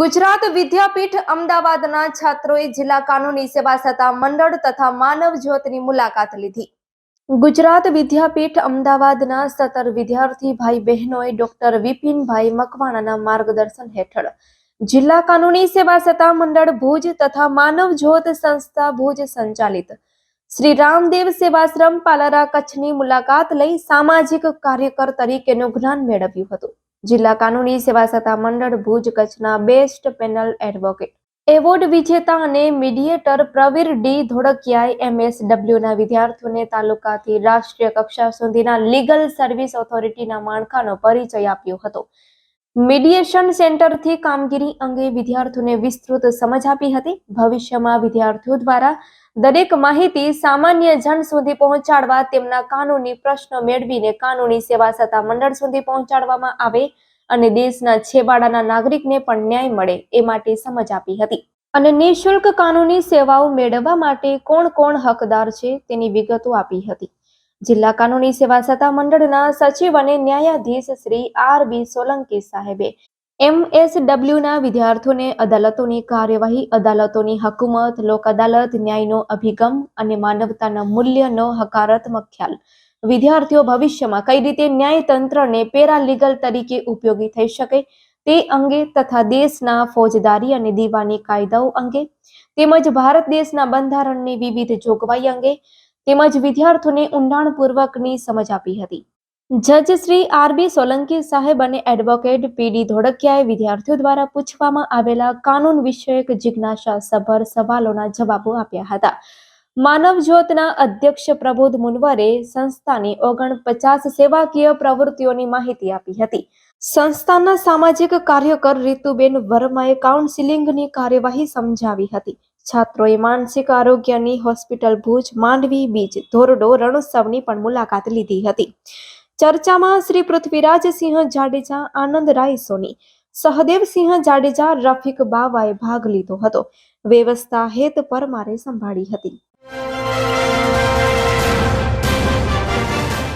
ગુજરાત વિદ્યાપીઠ અમદાવાદના છાત્રોએ જિલ્લા કાનૂની સેવા સત્તા મંડળ તથા માનવ જ્યોતની મુલાકાત લીધી. ગુજરાત વિદ્યાપીઠ અમદાવાદના સત્તર વિદ્યાર્થી ભાઈ બહેનોએ ડોક્ટર વિપિનભાઈ મકવાણાના માર્ગદર્શન હેઠળ જિલ્લા કાનૂની સેવા સત્તા મંડળ ભુજ તથા માનવ જ્યોત સંસ્થા ભુજ સંચાલિત શ્રી રામદેવ સેવાશ્રમ પાલરા કચ્છની મુલાકાત લઈ સામાજિક કાર્યકર તરીકેનું જ્ઞાન મેળવ્યું હતું. જિલ્લા કાનૂની સેવા સત્તા મંડળ ભુજ કચ્છના બેસ્ટ પેનલ એડવોકેટ. એવોર્ડ વિજેતા અને મીડિયેટર પ્રવીર ડી ધોળકિયાએ એમએસડબલ્યુના વિદ્યાર્થીઓને તાલુકાથી રાષ્ટ્રીય કક્ષા સુધીના લીગલ સર્વિસ ઓથોરિટીના માળખાનો પરિચય આપ્યો હતો. મીડિયેશન સેન્ટરથી કામગીરી અંગે વિદ્યાર્થીઓને વિસ્તૃત સમજ આપી હતી. ભવિષ્યમાં વિદ્યાર્થીઓ દ્વારા દરેક માહિતી સામાન્ય જન સુધી પહોંચાડવા તેમના કાનૂની પ્રશ્નો મેળવીને કાનૂની સેવા સત્તા મંડળ સુધી પહોંચાડવામાં આવે અને દેશના છેવાડાના નાગરિકને પણ ન્યાય મળે એ માટે સમજ આપી હતી. અને નિઃશુલ્ક કાનૂની સેવાઓ મેળવવા માટે કોણ કોણ હકદાર છે તેની વિગતો આપી હતી. જિલ્લા કાનૂની સેવા સત્તા મંડળના સચિવ અને ન્યાયાધીશ શ્રી આર બી સોલંકી સાહેબે એમએસડબલ્યુના વિદ્યાર્થીઓને અદાલતોની કાર્યવાહી, અદાલતોની હકુમત લોક અદાલત ન્યાયનો અભિગમ અને માનવતાના મૂલ્યનો હકારાત્મક ખ્યાલ. વિદ્યાર્થીઓ ભવિષ્યમાં કઈ રીતે ન્યાયતંત્રને પેરાલીગલ તરીકે ઉપયોગી થઈ શકે તે અંગે તથા દેશના ફોજદારી અને દીવાની કાયદાઓ અંગે તેમજ ભારત દેશના બંધારણની વિવિધ જોગવાઈ અંગે તેમજ વિદ્યાર્થીઓને ઊંડાણપૂર્વકની સમજ આપી હતી. જજ શ્રી આર બી સોલંકી સાહેબ અને એડવોકેટ પીડી ધોળકિયાએ વિદ્યાર્થીઓ દ્વારા પૂછવામાં આવેલા કાનૂન વિષયક જિજ્ઞાસા સભર સવાલોના જવાબો આપ્યા હતા. માનવ જ્યોતના અધ્યક્ષ પ્રબોધ મુનવરે સંસ્થાની ઓગણપચાસ સેવાકીય પ્રવૃત્તિઓની માહિતી આપી હતી. સંસ્થાના સામાજિક કાર્યકર રીતુબેન વર્માએ કાઉન્સિલિંગની કાર્યવાહી સમજાવી હતી. છાત્રોએ માનસિક આરોગ્યની હોસ્પિટલ ભુજ, માંડવી બીચ, ધોરડો, રણોત્સવની પણ મુલાકાત લીધી હતી. ચર્ચામાં શ્રી પૃથ્વીરાજસિંહ જાડેજા, આનંદ રાય સોની સહદેવસિંહ જાડેજા, રફીક બાવાએ ભાગ લીધો હતો. વ્યવસ્થા હેત પરમારે સંભાળી હતી.